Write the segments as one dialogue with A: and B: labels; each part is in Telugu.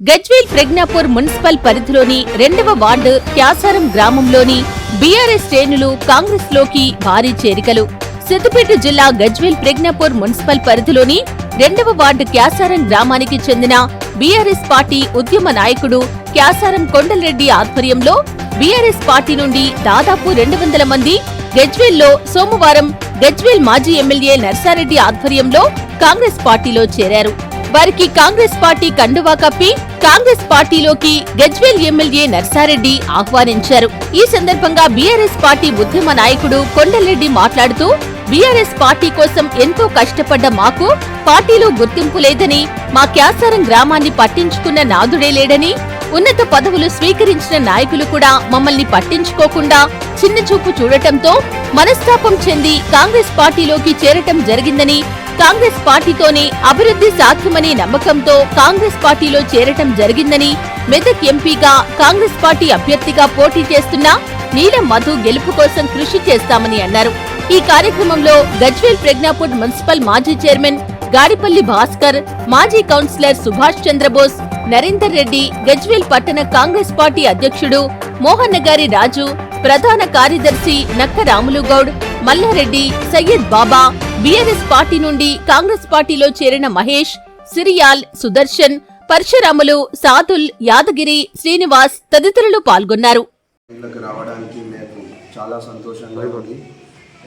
A: గజ్వేల్ ప్రజ్ఞాపూర్ మున్సిపల్ పరిధిలోని రెండవ వార్డు క్యాసారం గ్రామంలోని బీఆర్ఎస్ శ్రేణులు కాంగ్రెస్లోకి భారీ చేరికలు. సిద్దిపేట జిల్లా గజ్వేల్ ప్రజ్ఞాపూర్ మున్సిపల్ పరిధిలోని రెండవ వార్డు క్యాసారం గ్రామానికి చెందిన బీఆర్ఎస్ పార్టీ ఉద్యమ నాయకుడు క్యాసారం కొండలరెడ్డి ఆధ్వర్యంలో బీఆర్ఎస్ పార్టీ నుండి దాదాపు రెండు వందల మంది గజ్వేల్లో సోమవారం గజ్వేల్ మాజీ ఎమ్మెల్యే నర్సారెడ్డి ఆధ్వర్యంలో కాంగ్రెస్ పార్టీలో చేరారు. వారికి కాంగ్రెస్ పార్టీ కండువా కప్పి కాంగ్రెస్ పార్టీలోకి గజ్వేల్ ఎమ్మెల్యే నర్సారెడ్డి ఆహ్వానించారు. ఈ సందర్భంగా బీఆర్ఎస్ పార్టీ ఉద్యమ నాయకుడు కొండలరెడ్డి మాట్లాడుతూ బీఆర్ఎస్ పార్టీ కోసం ఎంతో కష్టపడ్డ మాకు పార్టీలో గుర్తింపు లేదని మా క్యాసారం గ్రామాన్ని పట్టించుకున్న నాదుడే లేడని ఉన్నత పదవులు స్వీకరించిన నాయకులు కూడా మమ్మల్ని పట్టించుకోకుండా చిన్నచూపు చూడటంతో మనస్తాపం చెంది కాంగ్రెస్ పార్టీలోకి చేరటం జరిగిందని కాంగ్రెస్ పార్టీతోనే అభివృద్ధి సాధ్యమనే నమ్మకంతో కాంగ్రెస్ పార్టీలో చేరటం జరిగిందని మెదక్ ఎంపీగా కాంగ్రెస్ పార్టీ అభ్యర్థిగా పోటీ చేస్తున్న నీలం మధు గెలుపు కోసం కృషి చేస్తామని అన్నారు. ఈ కార్యక్రమంలో గజ్వేల్ ప్రజ్ఞాపూర్ మున్సిపల్ మాజీ చైర్మన్ గాడిపల్లి భాస్కర్ మాజీ కౌన్సిలర్ సుభాష్ చంద్రబోస్ నరేందర్ రెడ్డి గజ్వేల్ పట్టణ కాంగ్రెస్ పార్టీ అధ్యక్షుడు మోహన్నగారి రాజు ప్రధాన కార్యదర్శి నక్క రాములు గౌడ్ మల్లారెడ్డి సయ్యద్ బాబా బీఆర్ఎస్ పార్టీ నుండి కాంగ్రెస్ పార్టీలో చేరిన మహేష్ సిరియాల్ సుదర్శన్ పరశురాములు సాదుల్ యాదగిరి శ్రీనివాస్ తదితరులు పాల్గొన్నారు.
B: రావడానికి చాలా సంతోషంగా ఉంది.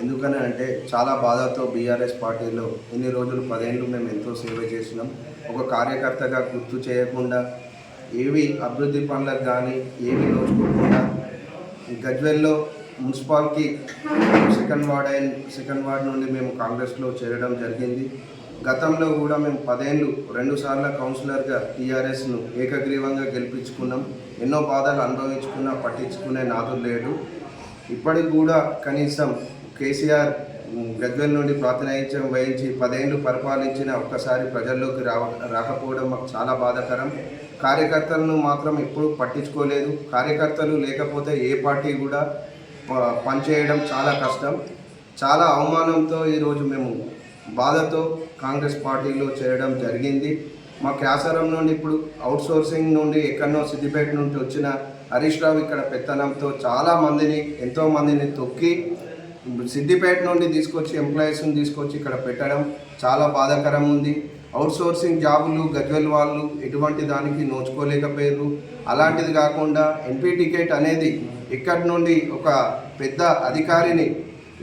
B: ఎందుకని అంటే చాలా బాధతో బీఆర్ఎస్ పార్టీలో ఎన్ని రోజులు పదేళ్ళు మేము ఎంతో సేవ చేసినాం. ఒక కార్యకర్తగా గుర్తు చేయకుండా ఏవి అభివృద్ధి పనులకు కానీ ఏవి నోచుకోకుండా గజ్వెల్లో మున్సిపాలిటీ సెకండ్ వార్డ్ అయిన సెకండ్ వార్డ్ నుండి మేము కాంగ్రెస్లో చేరడం జరిగింది. గతంలో కూడా మేము పదేళ్ళు రెండుసార్లు కౌన్సిలర్గా టీఆర్ఎస్ను ఏకగ్రీవంగా గెలిపించుకున్నాం. ఎన్నో బాధలు అనుభవించుకున్నా పట్టించుకునే నాదు లేడు ఇప్పటికి కూడా కనీసం కేసీఆర్ ఉమ్, నుండి ప్రాతినిధ్యం వహించి పదేళ్ళు పరిపాలించిన ఒక్కసారి ప్రజల్లోకి రావ రాకపోవడం మాకు చాలా బాధాకరం. కార్యకర్తలను మాత్రం ఎప్పుడూ పట్టించుకోలేదు. కార్యకర్తలు లేకపోతే ఏ పార్టీ కూడా పనిచేయడం చాలా కష్టం. చాలా అవమానంతో ఈరోజు మేము బాధతో కాంగ్రెస్ పార్టీలో చేరడం జరిగింది. మా క్యాసరం నుండి ఇప్పుడు అవుట్సోర్సింగ్ నుండి ఎక్కడనో సిద్దిపేట నుండి వచ్చిన హరీష్ రావు ఇక్కడ పెత్తనంతో చాలా మందిని ఎంతో మందిని తొక్కి సిద్దిపేట నుండి తీసుకొచ్చి ఎంప్లాయీస్ని తీసుకొచ్చి ఇక్కడ పెట్టడం చాలా బాధాకరం ఉంది. అవుట్ సోర్సింగ్ జాబులు గజ్వెల్ వాళ్ళు ఎటువంటి దానికి నోచుకోలేకపోయారు అలాంటిది కాకుండా ఎంపీ టికెట్ అనేది ఇక్కడి నుండి ఒక పెద్ద అధికారిని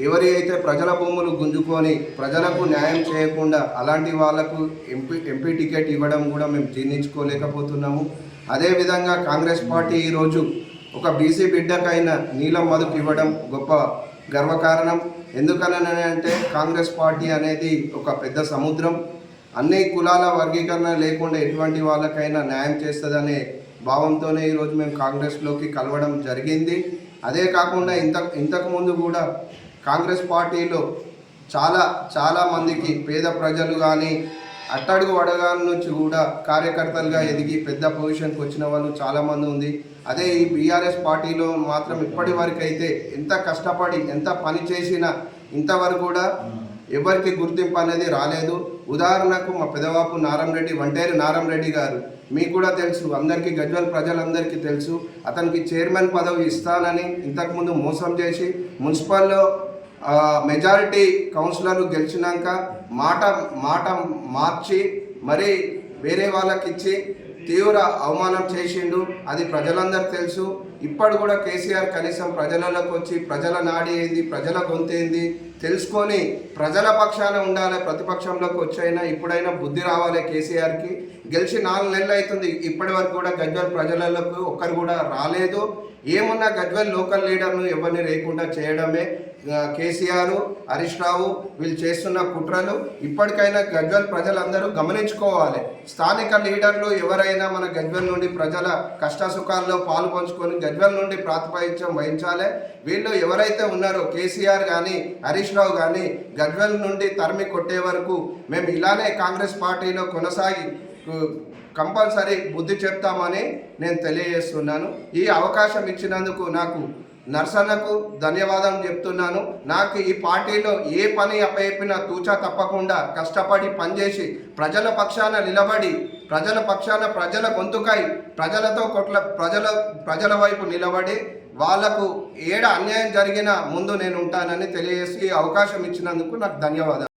B: ఎవరి అయితే ప్రజల భూములు గుంజుకొని ప్రజలకు న్యాయం చేయకుండా అలాంటి వాళ్ళకు ఎంపీ ఎంపీ టికెట్ ఇవ్వడం కూడా మేము జీర్ణించుకోలేకపోతున్నాము. అదేవిధంగా కాంగ్రెస్ పార్టీ ఈరోజు ఒక బీసీ బిడ్డకైన నీలం మదుపు ఇవ్వడం గొప్ప గర్వకారణం. ఎందుకనని అంటే కాంగ్రెస్ పార్టీ అనేది ఒక పెద్ద సముద్రం. అన్ని కులాల వర్గీకరణ లేకుండా ఎటువంటి వాళ్ళకైనా న్యాయం చేస్తుందనే భావంతోనే ఈరోజు మేము కాంగ్రెస్లోకి కలవడం జరిగింది. అదే కాకుండా ఇంత ఇంతకుముందు కూడా కాంగ్రెస్ పార్టీలో చాలా చాలా మందికి పేద ప్రజలు కానీ అట్టడుగు వడగాల నుంచి కూడా కార్యకర్తలుగా ఎదిగి పెద్ద పొజిషన్కి వచ్చిన వాళ్ళు చాలామంది ఉంది. అదే ఈ బీఆర్ఎస్ పార్టీలో మాత్రం ఇప్పటి వరకు అయితే ఎంత కష్టపడి ఎంత పని చేసినా ఇంతవరకు కూడా ఎవరికి గుర్తింపు అనేది రాలేదు. ఉదాహరణకు మా పెదవాపు నారంరెడ్డి వంటేరు నారంరెడ్డి గారు. మీకు కూడా తెలుసు అందరికీ గజ్వల్ ప్రజలందరికీ తెలుసు. అతనికి చైర్మన్ పదవి ఇస్తానని ఇంతకుముందు మోసం చేసి మున్సిపల్లో మెజారిటీ కౌన్సిలర్లు గెలిచినాక మాట మాట మార్చి మరి వేరే వాళ్ళకి ఇచ్చి తీవ్ర అవమానం చేసిండు. అది ప్రజలందరికీ తెలుసు. ఇప్పుడు కూడా కేసీఆర్ కనీసం ప్రజలలోకి వచ్చి ప్రజల నాడి ఏంది ప్రజల గొంతేంది తెలుసుకొని ప్రజల పక్షాన ఉండాలి ప్రతిపక్షంలోకి వచ్చైనా ఇప్పుడైనా బుద్ధి రావాలి కేసీఆర్కి. గెలిచి నాలుగు నెలలు అవుతుంది ఇప్పటి వరకు కూడా గజ్వల్ ప్రజలకు ఒక్కరు కూడా రాలేదు. ఏమున్నా గజ్వల్ లోకల్ లీడర్ను ఎవరిని లేకుండా చేయడమే కేసీఆర్ హరీష్ రావు వీళ్ళు చేస్తున్న కుట్రలు. ఇప్పటికైనా గజ్వల్ ప్రజలందరూ గమనించుకోవాలి. స్థానిక లీడర్లు ఎవరైనా మన గజ్వల్ నుండి ప్రజల కష్ట సుఖాల్లో పాలు పంచుకొని గజ్వల్ నుండి ప్రాతిపదిత్యం వహించాలి. వీళ్ళు ఎవరైతే ఉన్నారో కేసీఆర్ కానీ హరీష్ రావు కానీ గజ్వల్ నుండి తరిమి కొట్టే వరకు మేము ఇలానే కాంగ్రెస్ పార్టీలో కొనసాగి కంపల్సరీ బుద్ధి చెప్తామని నేను తెలియజేస్తున్నాను. ఈ అవకాశం ఇచ్చినందుకు నాకు నర్సన్నకు ధన్యవాదం చెప్తున్నాను. నాకు ఈ పార్టీలో ఏ పని అప్పయిపినా తూచా తప్పకుండా కష్టపడి పనిచేసి ప్రజల పక్షాన నిలబడి ప్రజల పక్షాన ప్రజల గొంతుకై ప్రజలతో కొట్ల ప్రజల ప్రజల వైపు నిలబడి వాళ్ళకు ఏడ అన్యాయం జరిగిన ముందు నేను ఉంటానని తెలియజేసి అవకాశం ఇచ్చినందుకు నాకు ధన్యవాదాలు.